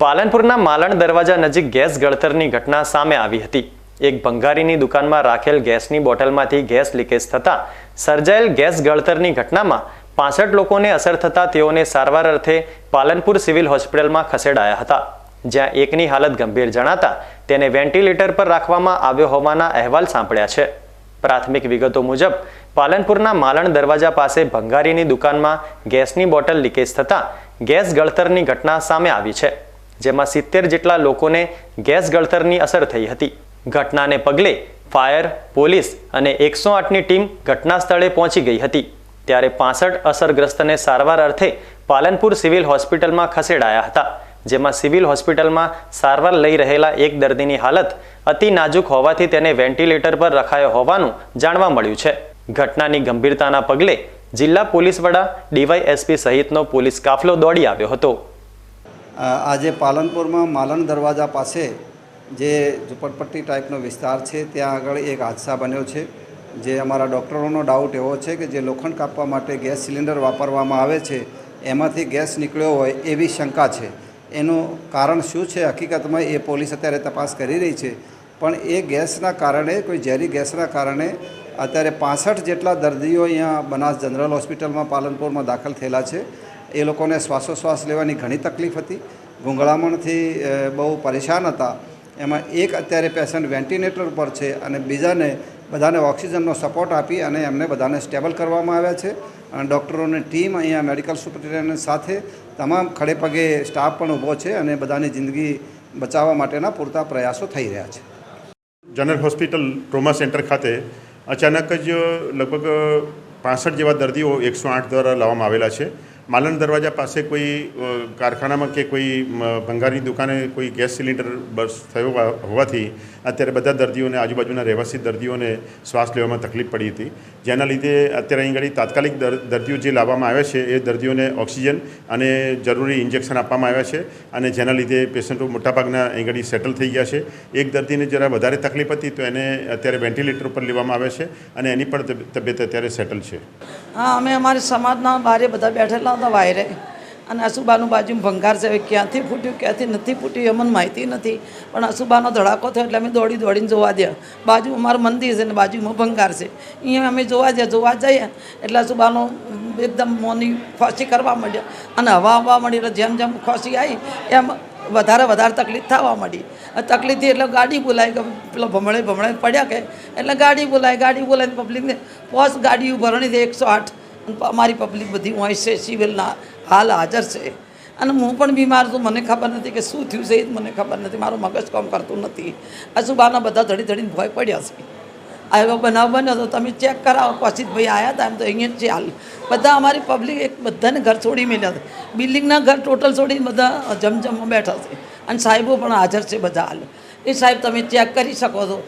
પાલનપુરના માલણ દરવાજા નજીક ગેસ ગળતરની ઘટના સામે આવી હતી. એક ભંગારીની દુકાનમાં રાખેલ ગેસની બોટલમાંથી ગેસ લીકેજ થતાં સર્જાયેલ ગેસ ગળતરની ઘટનામાં પાસઠ લોકોને અસર થતાં તેઓને સારવાર અર્થે પાલનપુર સિવિલ હોસ્પિટલમાં ખસેડાયા હતા. જ્યાં એકની હાલત ગંભીર જણાતા તેને વેન્ટિલેટર પર રાખવામાં આવ્યો હોવાના અહેવાલ સાંપડ્યા છે. પ્રાથમિક વિગતો મુજબ, પાલનપુરના માલણ દરવાજા પાસે ભંગારીની દુકાનમાં ગેસની બોટલ લીકેજ થતાં ગેસ ગળતરની ઘટના સામે આવી છે. જેમાં સિત્તેર જેટલા લોકોને ગેસ ગળતરની અસર થઈ હતી. ઘટનાને પગલે ફાયર, પોલીસ અને એકસો આઠની ટીમ ઘટના સ્થળે પહોંચી ગઈ હતી. ત્યારે પાસઠ અસરગ્રસ્તને સારવાર અર્થે પાલનપુર સિવિલ હોસ્પિટલમાં ખસેડાયા હતા, જેમાં સિવિલ હોસ્પિટલમાં સારવાર લઈ રહેલા એક દર્દીની હાલત અતિ નાજુક હોવાથી તેને વેન્ટિલેટર પર રખાયો હોવાનું જાણવા મળ્યું છે. ઘટનાની ગંભીરતાના પગલે જિલ્લા પોલીસ વડા ડીવાયએસપી સહિતનો પોલીસ કાફલો દોડી આવ્યો હતો. આજે પાલનપુરમાં માલણ દરવાજા પાસે જે ઝુંપડપટ્ટી ટાઈપનો વિસ્તાર છે, ત્યાં આગળ એક હાદસા બન્યો છે, જે અમારા ડૉક્ટરોનો ડાઉટ એવો છે કે જે લોખંડ કાપવા માટે ગેસ સિલિન્ડર વાપરવામાં આવે છે, એમાંથી ગેસ નીકળ્યો હોય એવી શંકા છે. એનું કારણ શું છે? હકીકતમાં એ પોલીસ અત્યારે તપાસ કરી રહી છે. પણ એ ગેસના કારણે, કોઈ ઝેરી ગેસના કારણે અત્યારે પાસઠ જેટલા દર્દીઓ અહીંયા બનાસ જનરલ હોસ્પિટલમાં પાલનપુરમાં દાખલ થયેલા છે. એ લોકોને શ્વાસોશ્વાસ લેવાની ઘણી તકલીફ હતી. ગૂંગળામણથી બહુ પરેશાન હતા. એમાં એક અત્યારે પેશન્ટ વેન્ટિલેટર પર છે અને બીજાને બધાને ઓક્સિજનનો સપોર્ટ આપી અને એમને બધાને સ્ટેબલ કરવામાં આવ્યા છે. અને ડૉક્ટરોની ટીમ અહીંયા મેડિકલ સુપરિન્ટેન્ડન્ટ સાથે તમામ ખડેપગે સ્ટાફ પણ ઊભો છે અને બધાની જિંદગી બચાવવા માટેના પૂરતા પ્રયાસો થઈ રહ્યા છે. જનરલ હોસ્પિટલ ટ્રોમા સેન્ટર ખાતે અચાનક જ લગભગ પાસઠ જેવા દર્દીઓ એકસો આઠ દ્વારા લાવવામાં આવેલા છે. માલણ દરવાજા પાસે કોઈ કારખાનામાં કે કોઈ ભંગારની દુકાને કોઈ ગેસ સિલિન્ડર બસ થયો હોવાથી અત્યારે બધા દર્દીઓને, આજુબાજુના રહેવાસી દર્દીઓને શ્વાસ લેવામાં તકલીફ પડી હતી. જેના લીધે અત્યારે અહીં આગળ તાત્કાલિક દર- દર્દીઓ જે લાવવામાં આવ્યા છે, એ દર્દીઓને ઓક્સિજન અને જરૂરી ઇન્જેક્શન આપવામાં આવ્યા છે અને જેના લીધે પેશન્ટો મોટાભાગના અહીં આગળ સેટલ થઈ ગયા છે. એક દર્દીને જરા વધારે તકલીફ હતી તો એને અત્યારે વેન્ટિલેટર પર લેવામાં આવે છે અને એની પણ તબિયત અત્યારે સેટલ છે. હા, અમે અમારી સમાજના બારે બધા બેઠેલા હતા વાયરે અને આસુબાનું બાજુમાં ભંગાર છે, હવે ક્યાંથી ફૂટ્યું, ક્યાંથી નથી ફૂટ્યું, એ માહિતી નથી. પણ આસુબાનો ધડાકો થયો એટલે અમે દોડી દોડીને જોવા દે. બાજુ અમારું મંદિર છે ને બાજુમાં ભંગાર છે. અહીંયા અમે જોવા જઈએ જોવા જઈએ. એટલે આસુબાનો એકદમ મોની ખોસી કરવા માંડ્યા. અને હવા આવવા માંડી એટલે જેમ જેમ ખોસી આવી, એમ વધારે વધારે તકલીફ થવા માંડી. તકલીફથી એટલે ગાડી બોલાવી કે પેલો ભમણે ભમણે પડ્યા કે, એટલે ગાડી બોલાય ગાડી બોલાવીને પબ્લિકને પોસ ગાડી ભરણી છે એકસો આઠ અને અમારી પબ્લિક બધી હોય છે સિવિલના હાલ હાજર છે. અને હું પણ બીમાર છું, મને ખબર નથી કે શું થયું છે, એ જ મને ખબર નથી. મારું મગજ કામ કરતું નથી. અસુબાના બધા ધડી ધડીને ભય પડ્યા છે. આ બનાવ બન્યો તો તમે ચેક કરાવો કશિતભાઈ આવ્યા હતા એમ તો અહીંયા જ હાલ. બધા અમારી પબ્લિક એક બધાને ઘર છોડી મેળ્યા છે. બિલ્ડિંગના ઘર ટોટલ છોડીને બધા જમજમમાં બેઠા છે. અને સાહેબો પણ હાજર છે બધા હાલ. એ સાહેબ, તમે ચેક કરી શકો છો.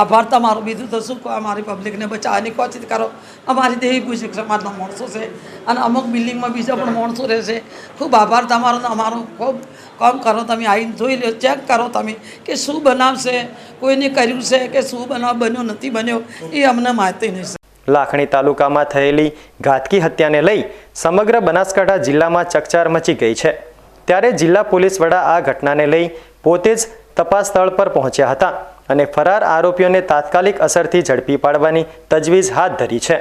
આભાર તમારો. બીજું તો શું કહો, અમારી પબ્લિકને બચાવવાની કોશિશ કરો, અમારી દેહી પૂજક સમાજના માણસો છે. અને અમુક બિલ્ડિંગમાં બીજા પણ માણસો રહેશે. ખૂબ આભાર તમારો અમારો ખૂબ. કામ કરો તમે આવીને જોઈ લો ચેક કરો તમે કે શું બનાવશે, કોઈને કર્યું છે કે શું બનાવ બન્યો, નથી બન્યો, એ અમને માહિતી નહીં લાખણી તાલુકામાં થયેલી ઘાતકી હત્યાને લઈ સમગ્ર બનાસકાંઠા જિલ્લામાં ચકચાર મચી ગઈ છે. ત્યારે જિલ્લા પોલીસ વડા આ ઘટનાને લઈ પોતે જ તપાસ સ્થળ પર પહોંચ્યા હતા અને ફરાર આરોપીઓને તાત્કાલિક અસરથી ઝડપી પાડવાની તજવીજ હાથ ધરી છે.